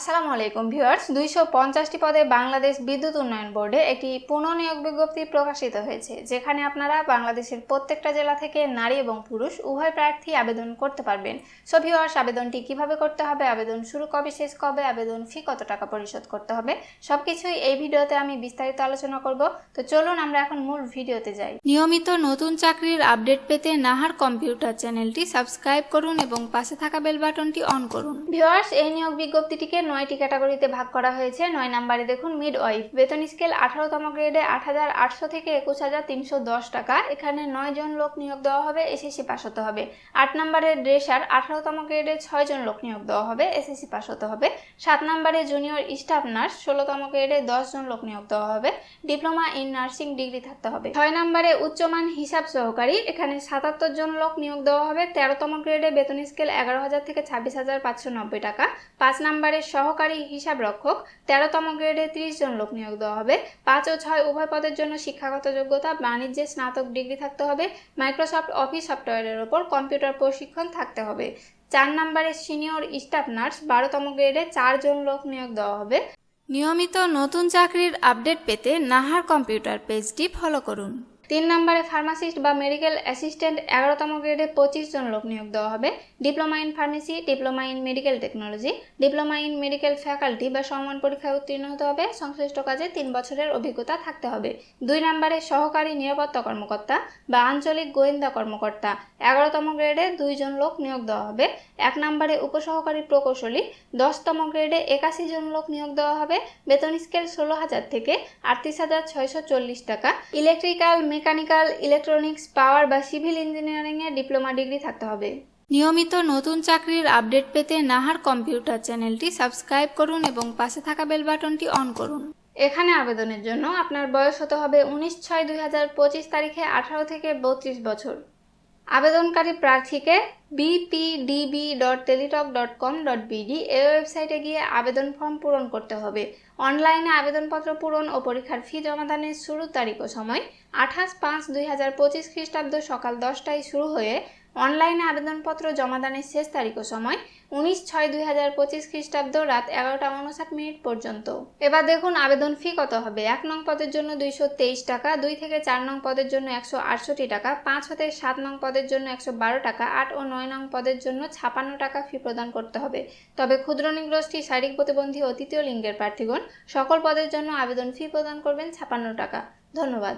আসসালামু আলাইকুম ভিউয়ার্স দুইশো পঞ্চাশটি পদে বাংলাদেশ বিদ্যুৎ উন্নয়ন বোর্ডে একটি পুনঃনিয়োগ বিজ্ঞপ্তি প্রকাশিত হয়েছে যেখানে আপনারা বাংলাদেশের প্রত্যেকটা জেলা থেকে নারী এবং পুরুষ উভয় প্রার্থী আবেদন করতে পারবেন। সো ভিউয়ার্স আবেদনটি কীভাবে করতে হবে আবেদন শুরু কবে শেষ কবে আবেদন ফি কত টাকা পরিশোধ করতে হবে সবকিছুই এই ভিডিওতে আমি বিস্তারিত আলোচনা করব। তো চলুন আমরা এখন মূল ভিডিওতে যাই। নিয়মিত নতুন চাকরির আপডেট পেতে নাহার কম্পিউটার চ্যানেলটি সাবস্ক্রাইব করুন এবং পাশে থাকা বেল বাটনটি অন করুন। ভিউয়ার্স এই নিয়োগ বিজ্ঞপ্তিটিকে নয়টি ক্যাটাগরিতে ভাগ করা হয়েছে। নয় নম্বরে দেখুন মিড ওয়াইফ বেতন স্কেল আঠারোতম গ্রেডে আট হাজার আটশো থেকে একুশ হাজার তিনশো দশ টাকা। এখানে নয় জন লোক নিয়োগ দেওয়া হবে এসএসসি পাস হতে হবে। আট নম্বরের ড্রেসার আঠারোতম গ্রেডে ছয় জন লোক নিয়োগ দেওয়া হবে এসএসসি পাস হতে হবে। সাত নম্বরে জুনিয়র স্টাফ নার্স ষোলোতম গ্রেডে দশ জন লোক নিয়োগ দেওয়া হবে। ডিপ্লোমা ইন নার্সিং ডিগ্রি থাকতে হবে। ছয় নম্বরে উচ্চমান হিসাব সহকারী, এখানে সাতাত্তর জন লোক নিয়োগ দেওয়া হবে। তেরোতম গ্রেডে বেতন স্কেল এগারো হাজার থেকে ছাব্বিশ হাজার পাঁচশো নব্বই টাকা। পাঁচ নম্বরে সহকারী হিসাব রক্ষক, তেরোতম গ্রেডে ত্রিশ জন লোক নিয়োগ দেওয়া হবে। পাঁচ ও ছয় উভয় পদের জন্য শিক্ষাগত যোগ্যতা, বাণিজ্যে স্নাতক ডিগ্রি থাকতে হবে। মাইক্রোসফট অফিস সফটওয়্যারের ওপর কম্পিউটার প্রশিক্ষণ থাকতে হবে। চার নম্বরে সিনিয়র স্টাফ নার্স, বারোতম গ্রেডে চারজন লোক নিয়োগ দেওয়া হবে। নিয়মিত নতুন চাকরির আপডেট পেতে নাহার কম্পিউটার পেজটি ফলো করুন। তিন নম্বরে ফার্মাসিস্ট বা মেডিকেল অ্যাসিস্ট্যান্ট এগারোতম গ্রেডে পঁচিশ জন লোক নিয়োগ দেওয়া হবে। Diploma in pharmacy diploma in medical technology diploma in medical faculty বা সমান পরীক্ষায় উত্তীর্ণ হতে হবে। সংশ্লিষ্ট কাজে তিন বছরের অভিজ্ঞতা থাকতে হবে। দুই নম্বরে সহকারী নিরাপত্তা কর্মকর্তা বা আঞ্চলিক গোয়েন্দা কর্মকর্তা, এগারোতম গ্রেডে দুইজন লোক নিয়োগ দেওয়া হবে। এক নম্বরে উপসহকারী প্রকৌশলী, দশতম গ্রেডে একাশি জন লোক নিয়োগ দেওয়া হবে। বেতন স্কেল ষোলো হাজার থেকে আটত্রিশ হাজার ছয়শো চল্লিশ টাকা। ইলেকট্রিক্যাল মেকানিক্যাল ইলেকট্রনিক্স পাওয়ার বা সিভিল ইঞ্জিনিয়ারিংয়ে ডিপ্লোমা ডিগ্রি থাকতে হবে। নিয়মিত নতুন চাকরির আপডেট পেতে নাহার কম্পিউটার চ্যানেলটি সাবস্ক্রাইব করুন এবং পাশে থাকা বেল বাটনটি অন করুন। এখানে আবেদনের জন্য আপনার বয়স হতে হবে উনিশ ছয় দুই হাজার পঁচিশ তারিখে আঠারো থেকে বত্রিশ বছর। আবেদনকারী প্রার্থীকে BPDB dot Teletalk dot com dot BD এই ওয়েবসাইটে গিয়ে আবেদন ফর্ম পূরণ করতে হবে। অনলাইনে আবেদনপত্র পূরণ ও পরীক্ষার ফি জমাদানের শুরু তারিখ ও সময় আঠাশ পাঁচ দুই হাজার পঁচিশ খ্রিস্টাব্দ সকাল দশটায় শুরু হয়ে অনলাইনে আবেদনপত্র জমাদানের শেষ তারিখ ও সময় উনিশ ছয় দুই হাজার পঁচিশ খ্রিস্টাব্দ রাত এগারোটা উনষাট মিনিট পর্যন্ত। এবার দেখুন আবেদন ফি কত হবে। এক নং পদের জন্য দুইশো তেইশ টাকা, দুই থেকে চার নং পদের জন্য একশো আটষট্টি টাকা, পাঁচ হতে সাত নং পদের জন্য একশো বারো টাকা, আট ও নয় নং পদের জন্য ছাপান্ন টাকা ফি প্রদান করতে হবে। তবে ক্ষুদ্র নিগ্রষ্টি শারীরিক প্রতিবন্ধী ও তৃতীয় লিঙ্গের প্রার্থীগণ সকল পদের জন্য আবেদন ফি প্রদান করবেন ছাপান্ন টাকা। ধন্যবাদ।